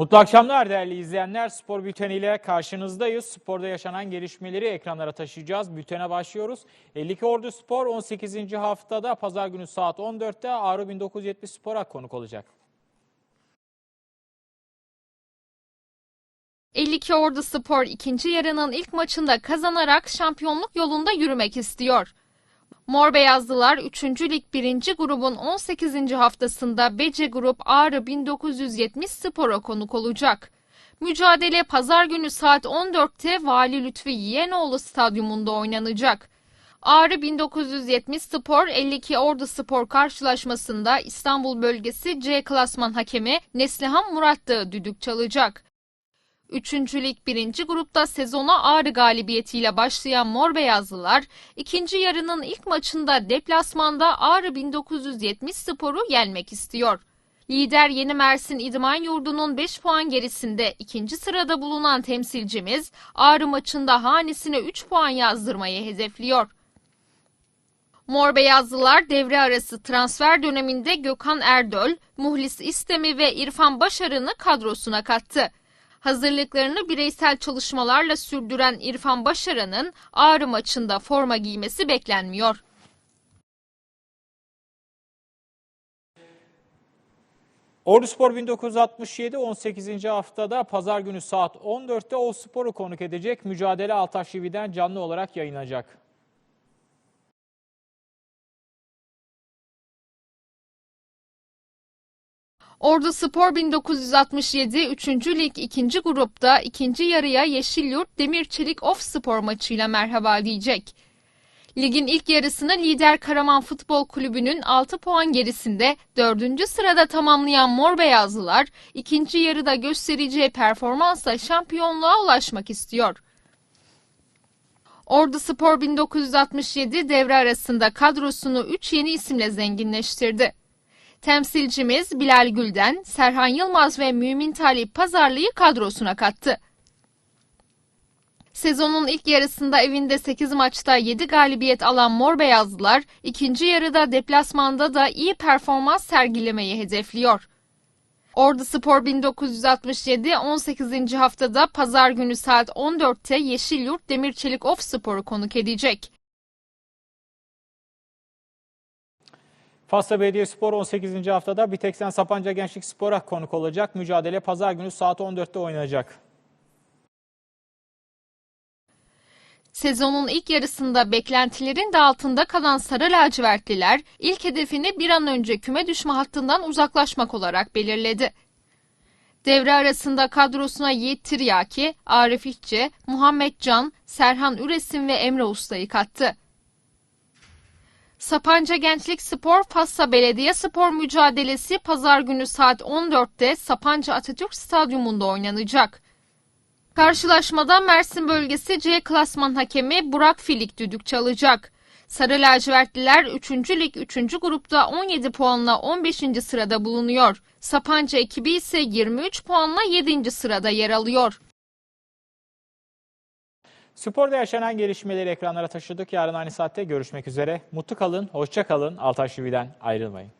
Mutlu akşamlar değerli izleyenler. Spor bülteniyle karşınızdayız. Sporda yaşanan gelişmeleri ekranlara taşıyacağız. Bültene başlıyoruz. 52 Ordu Spor 18. haftada pazar günü saat 14'te Ağrı 1970 Spor'a konuk olacak. 52 Ordu Spor ikinci yarının ilk maçında kazanarak şampiyonluk yolunda yürümek istiyor. Mor Beyazlılar 3. Lig 1. grubun 18. haftasında Bece Grup Ağrı 1970 Spor'a konuk olacak. Mücadele pazar günü saat 14'te Vali Lütfi Yeğenoğlu Stadyumunda oynanacak. Ağrı 1970 Spor 52 Ordu Spor karşılaşmasında İstanbul bölgesi C klasman hakemi Neslihan Murat da düdük çalacak. Üçüncülük birinci grupta sezona Ağrı galibiyetiyle başlayan Mor Beyazlılar, ikinci yarının ilk maçında deplasmanda Ağrı 1970 Spor'u yenmek istiyor. Lider Yeni Mersin İdman Yurdu'nun 5 puan gerisinde ikinci sırada bulunan temsilcimiz Ağrı maçında hanesine 3 puan yazdırmayı hedefliyor. Mor Beyazlılar devre arası transfer döneminde Gökhan Erdöl, Muhlis İstemi ve İrfan Başarın'ı kadrosuna kattı. Hazırlıklarını bireysel çalışmalarla sürdüren İrfan Başaran'ın Ağrı maçında forma giymesi beklenmiyor. Ordu Spor 1967 18. haftada pazar günü saat 14'te o sporu konuk edecek. Mücadele Altaş TV'den canlı olarak yayınlanacak. Ordu Spor 1967 3. Lig 2. grupta ikinci yarıya Yeşilyurt Demir Çelik Of Spor maçıyla merhaba diyecek. Ligin ilk yarısını lider Karaman Futbol Kulübü'nün 6 puan gerisinde 4. sırada tamamlayan Mor Beyazlılar ikinci yarıda göstereceği performansla şampiyonluğa ulaşmak istiyor. Ordu Spor 1967 devre arasında kadrosunu 3 yeni isimle zenginleştirdi. Temsilcimiz Bilal Gülden, Serhan Yılmaz ve Mümin Talip Pazarlı'yı kadrosuna kattı. Sezonun ilk yarısında evinde 8 maçta 7 galibiyet alan Mor Beyazlılar, ikinci yarıda deplasmanda da iyi performans sergilemeyi hedefliyor. Ordu Spor 1967 18. haftada pazar günü saat 14'te Yeşilyurt Demirçelik Of Spor'u konuk edecek. Fasla Belediyespor 18. haftada Biteksen Sapanca Gençlik Spor'a konuk olacak. Mücadele pazar günü saat 14'te oynanacak. Sezonun ilk yarısında beklentilerin de altında kalan Sarı Lacivertliler ilk hedefini bir an önce küme düşme hattından uzaklaşmak olarak belirledi. Devre arasında kadrosuna Yiğit Tiryaki, Arif İşçi, Muhammed Can, Serhan Üresin ve Emre Usta'yı kattı. Sapanca Gençlik Spor Fassa Belediye Spor mücadelesi pazar günü saat 14'te Sapanca Atatürk Stadyumunda oynanacak. Karşılaşmada Mersin bölgesi C klasman hakemi Burak Filik düdük çalacak. Sarı lacivertliler 3. lig 3. grupta 17 puanla 15. sırada bulunuyor. Sapanca ekibi ise 23 puanla 7. sırada yer alıyor. Sporda yaşanan gelişmeleri ekranlara taşıdık. Yarın aynı saatte görüşmek üzere. Mutlu kalın, hoşça kalın. Altaş TV'den ayrılmayın.